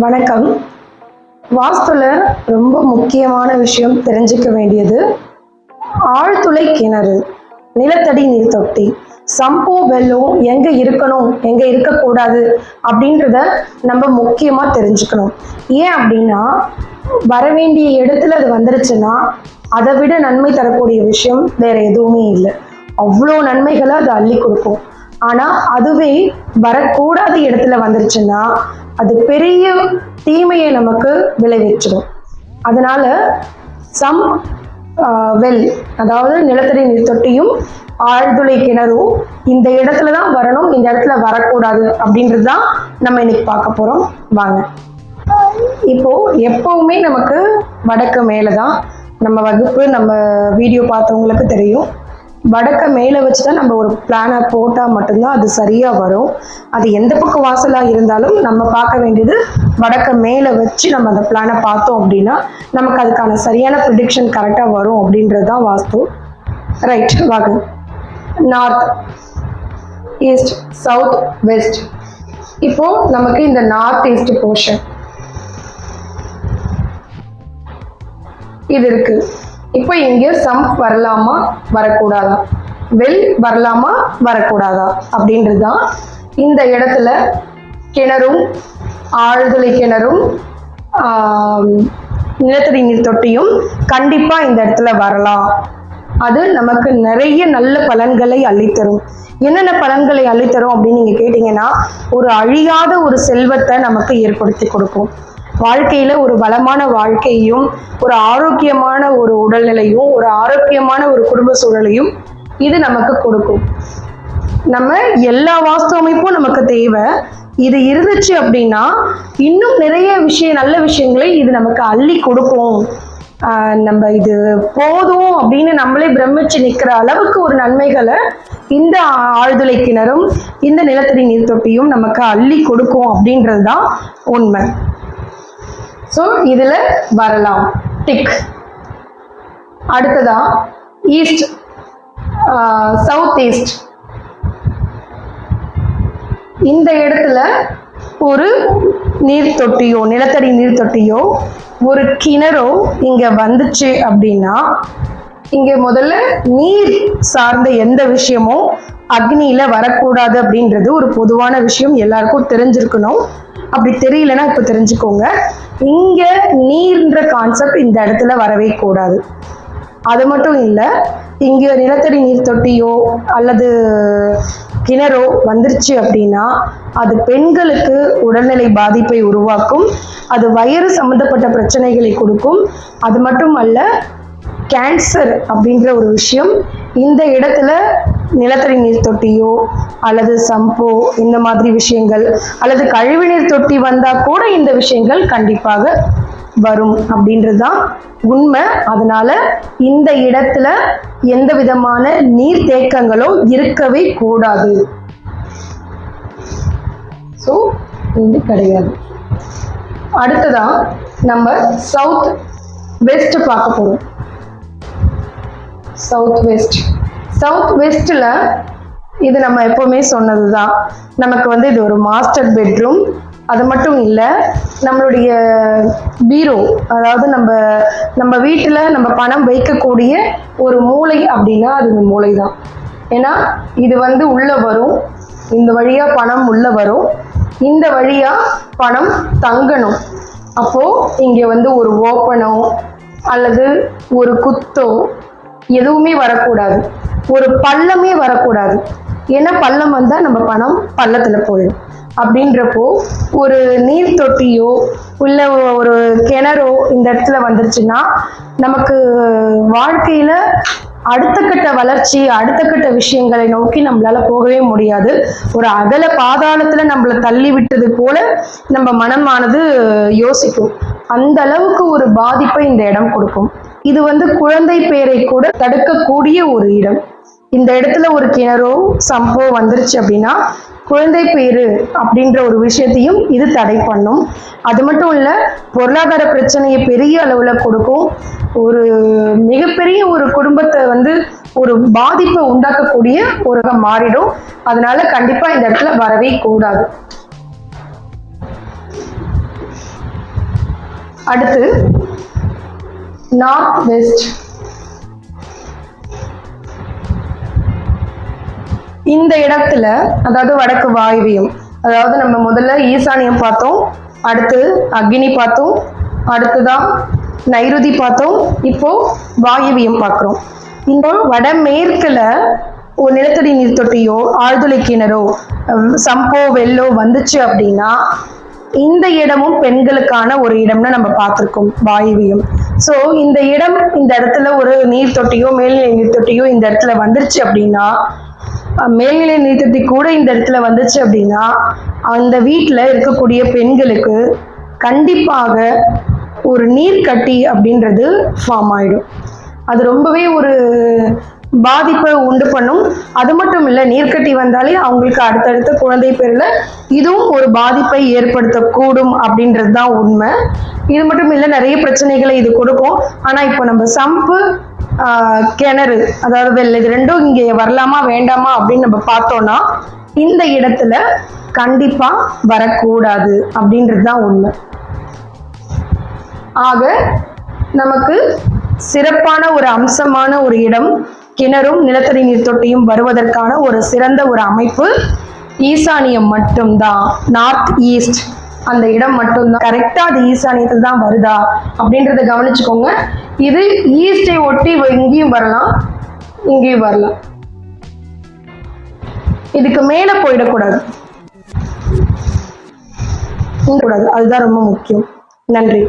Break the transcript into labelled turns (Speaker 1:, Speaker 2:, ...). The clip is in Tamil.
Speaker 1: வணக்கம். வாஸ்துல ரொம்ப முக்கியமான விஷயம் தெரிஞ்சுக்க வேண்டியது ஆழ்துளை கிணறு நிலத்தடி நீர் தொட்டி. சம்போ வெள்ளம் எங்க இருக்கணும்? எங்க இருக்கக்கூடாது? அப்படின்றத நம்ம முக்கியமா தெரிஞ்சுக்கணும். ஏன் அப்படின்னா வர வேண்டிய இடத்துல அது வந்துருச்சுன்னா அதை விட நன்மை தரக்கூடிய விஷயம் வேற எதுவுமே இல்லை. அவ்வளோ நன்மைகளை அது அள்ளி கொடுக்கும். ஆனா அதுவே வரக்கூடாத இடத்துல வந்துருச்சுன்னா அது பெரிய தீமையை நமக்கு விளைவிச்சிடும். அதனால சம் வெல் அதாவது நிலத்தடி நீர் தொட்டியும் ஆழ்துளை கிணறும் இந்த இடத்துல தான் வரணும் இந்த இடத்துல வரக்கூடாது அப்படின்றது தான் நம்ம இன்னைக்கு பார்க்க போகிறோம் வாங்க. இப்போ எப்பவுமே நமக்கு வடக்கு மேலே தான் நம்ம வகுப்பு நம்ம வீடியோ பார்த்தவங்களுக்கு தெரியும். வடக்க மேலே வச்சு தான் நம்ம ஒரு பிளானை போட்டால் மட்டும்தான் அது சரியாக வரும். அது எந்த பக்கம் வாசலாக இருந்தாலும் நம்ம பார்க்க வேண்டியது வடக்க மேலே வச்சு நம்ம அந்த பிளானை பார்த்தோம் அப்படின்னா நமக்கு அதுக்கான சரியான ப்ரிடிக்ஷன் கரெக்டாக வரும் அப்படின்றது தான் வாஸ்து. ரைட் வாங்க. நார்த் ஈஸ்ட் சவுத் வெஸ்ட் இப்போ நமக்கு இந்த நார்த் ஈஸ்ட் போர்ஷன் இது இருக்குது இப்போ இங்கே சம்ப் வரலாமா வரக்கூடாதா? வெல் வரலாமா வரக்கூடாதா? அப்படின்றது தான் இந்த இடத்துல கிணறும் ஆழ்துளை கிணறும் நிலத்தடி நீர் தொட்டியும் கண்டிப்பாக இந்த இடத்துல வரலாம். அது நமக்கு நிறைய நல்ல பலன்களை அள்ளித்தரும். என்னென்ன பலன்களை அள்ளித்தரும் அப்படின்னு நீங்கள் கேட்டிங்கன்னா ஒரு அழியாத ஒரு செல்வத்தை நமக்கு ஏற்படுத்தி கொடுக்கும். வாழ்க்கையில ஒரு வளமான வாழ்க்கையும் ஒரு ஆரோக்கியமான ஒரு உடல்நிலையும் ஒரு ஆரோக்கியமான ஒரு குடும்ப சூழலையும் இது நமக்கு கொடுக்கும். நம்ம எல்லா வாஸ்து அமைப்பும் நமக்கு தேவை. இது இருந்துச்சு அப்படின்னா இன்னும் நிறைய விஷயம் நல்ல விஷயங்களை இது நமக்கு அள்ளி கொடுக்கும். நம்ம இது போதும் அப்படின்னு நம்மளே பிரமிச்சு நிற்கிற அளவுக்கு ஒரு நன்மைகளை இந்த ஆழ்துளை கிணறும் இந்த நிலத்தடி நீர் தொட்டியும் நமக்கு அள்ளி கொடுக்கும் அப்படின்றது தான் உண்மை. ஸோ இதில் வரலாம். டிக் அடுத்ததா ஈஸ்ட் சவுத் ஈஸ்ட் இந்த இடத்துல ஒரு நீர் தொட்டியோ நிலத்தடி நீர் தொட்டியோ ஒரு கிணறோ இங்கே வந்துச்சு அப்படின்னா இங்கே முதல்ல நீர் சார்ந்த எந்த விஷயமும் அக்னியில வரக்கூடாது அப்படின்றது ஒரு பொதுவான விஷயம். எல்லாருக்கும் தெரிஞ்சிருக்கணும். அப்படி தெரியலன்னா இப்போ தெரிஞ்சுக்கோங்க. இங்க நீர்ன்ற கான்செப்ட் இந்த இடத்துல வரவே கூடாது. அது மட்டும் இல்லை இங்கே நிலத்தடி நீர் தொட்டியோ அல்லது கிணறோ வந்துருச்சு அப்படின்னா அது பெண்களுக்கு உடல்நிலை பாதிப்பை உருவாக்கும் அது வயிறு சம்மந்தப்பட்ட பிரச்சனைகளை கொடுக்கும். அது மட்டும் அல்ல கேன்சர் அப்படின்ற ஒரு விஷயம் இந்த இடத்துல நிலத்தடி நீர் தொட்டியோ அல்லது சம்போ இந்த மாதிரி விஷயங்கள் அல்லது கழிவுநீர் தொட்டி வந்தா கூட இந்த விஷயங்கள் கண்டிப்பாக வரும் அப்படின்றது தான் உண்மை. அதனால இந்த இடத்துல எந்த விதமான நீர் தேக்கங்களோ இருக்கவே கூடாது. ஸோ இது கிடையாது. அடுத்ததா நம்ம சவுத் வெஸ்ட் பார்க்க போகிறோம் சவுத் வெஸ்ட் சவுத் வெஸ்ட்டில் இது நம்ம எப்போவுமே சொன்னது தான் நமக்கு வந்து இது ஒரு மாஸ்டர் பெட்ரூம் அது மட்டும் இல்லை நம்மளுடைய பீரோ அதாவது நம்ம நம்ம வீட்டில் நம்ம பணம் வைக்கக்கூடிய ஒரு மூளை அப்படின்னா அது இந்த மூளை தான் ஏன்னா இது வந்து உள்ளே வரும். இந்த வழியாக பணம் உள்ளே வரும். இந்த வழியாக பணம் தங்கணும். அப்போது இங்கே வந்து ஒரு ஓப்பனோ அல்லது ஒரு குத்தோ எதுவுமே வரக்கூடாது. ஒரு பள்ளமே வரக்கூடாது. ஏன்னா பள்ளம் வந்தால் நம்ம பணம் பள்ளத்தில் போயிடும். அப்படின்றப்போ ஒரு நீர் தொட்டியோ இல்லை ஒரு கிணறோ இந்த இடத்துல வந்துருச்சுன்னா நமக்கு வாழ்க்கையில் அடுத்த கட்ட வளர்ச்சி அடுத்த கட்ட விஷயங்களை நோக்கி நம்மளால போகவே முடியாது. ஒரு அகல பாதாளத்துல நம்மளை தள்ளி விட்டது போல நம்ம மனமானது யோசிக்கும். அந்த அளவுக்கு ஒரு பாதிப்பை இந்த இடம் கொடுக்கும். இது வந்து குழந்தை பேரை கூட தடுக்கக்கூடிய ஒரு இடம். இந்த இடத்துல ஒரு கிணறோ சம்போ வந்துருச்சு அப்படின்னா குழந்தை பேரு அப்படின்ற ஒரு விஷயத்தையும் இது தடை பண்ணும். அது மட்டும் இல்லை பொருளாதார பிரச்சனையை பெரிய அளவில் கொடுக்கும். ஒரு மிகப்பெரிய ஒரு குடும்பத்தை வந்து ஒரு பாதிப்பை உண்டாக்கக்கூடிய ஒரு மாறிடும். அதனால கண்டிப்பாக இந்த இடத்துல வரவே கூடாது. அடுத்து நார்த் வெஸ்ட் இந்த இடத்துல அதாவது வடக்கு வாயுவியம் அதாவது நம்ம முதல்ல ஈசானியம் பார்த்தோம் அடுத்து அக்னி பார்த்தோம் அடுத்துதான் நைருதி பார்த்தோம் இப்போ வாயுவியம் பார்க்குறோம். இந்த வடமேற்குல ஒரு நிலத்தடி நீர் தொட்டியோ ஆழ்துளை கிணறோ சம்போ வெள்ளோ வந்துச்சு அப்படின்னா இந்த இடமும் பெண்களுக்கான ஒரு இடம்னு நம்ம பார்த்துருக்கோம் வாயுவியம். ஸோ இந்த இடம் இந்த இடத்துல ஒரு நீர் தொட்டியோ மேல்நிலை நீர் தொட்டியோ இந்த இடத்துல வந்துருச்சு அப்படின்னா மேல்நிலை நீர் கூட இந்த இடத்துல வந்துச்சு அப்படின்னா அந்த வீட்டில் இருக்கக்கூடிய பெண்களுக்கு கண்டிப்பாக ஒரு நீர்க்கட்டி அப்படின்றது ஃபார்ம் ஆயிடும். அது ரொம்பவே ஒரு பாதிப்பை உண்டு பண்ணும். அது மட்டும் இல்லை நீர்க்கட்டி வந்தாலே அவங்களுக்கு அடுத்தடுத்த குழந்தை பேரில் இதுவும் ஒரு பாதிப்பை ஏற்படுத்தக்கூடும் அப்படின்றது தான் உண்மை. இது மட்டும் இல்லை நிறைய பிரச்சனைகளை இது கொடுக்கும். ஆனால் இப்போ நம்ம சம்பு கிணறு அதாவது வெள்ளை இது ரெண்டும் இங்கே வரலாமா வேண்டாமா அப்படின்னு நம்ம பார்த்தோம்னா இந்த இடத்துல கண்டிப்பாக வரக்கூடாது அப்படின்றது தான் உண்மை. ஆக நமக்கு சிறப்பான ஒரு அம்சமான ஒரு இடம் கிணறும் நிலத்தடி நீர் தொட்டியும் வருவதற்கான ஒரு சிறந்த ஒரு அமைப்பு ஈசானியம் மட்டும்தான் நார்த் ஈஸ்ட். அந்த இடம் மட்டும்தான். கரெக்டாக அது ஈசானியத்தில் தான் வருதா அப்படின்றத கவனிச்சுக்கோங்க. இது ஈஸ்டை ஒட்டி இங்கேயும் வரலாம் இங்கேயும் வரலாம். இதுக்கு மேலே போயிடக்கூடாது. கூடாது அதுதான் ரொம்ப முக்கியம். நன்றி.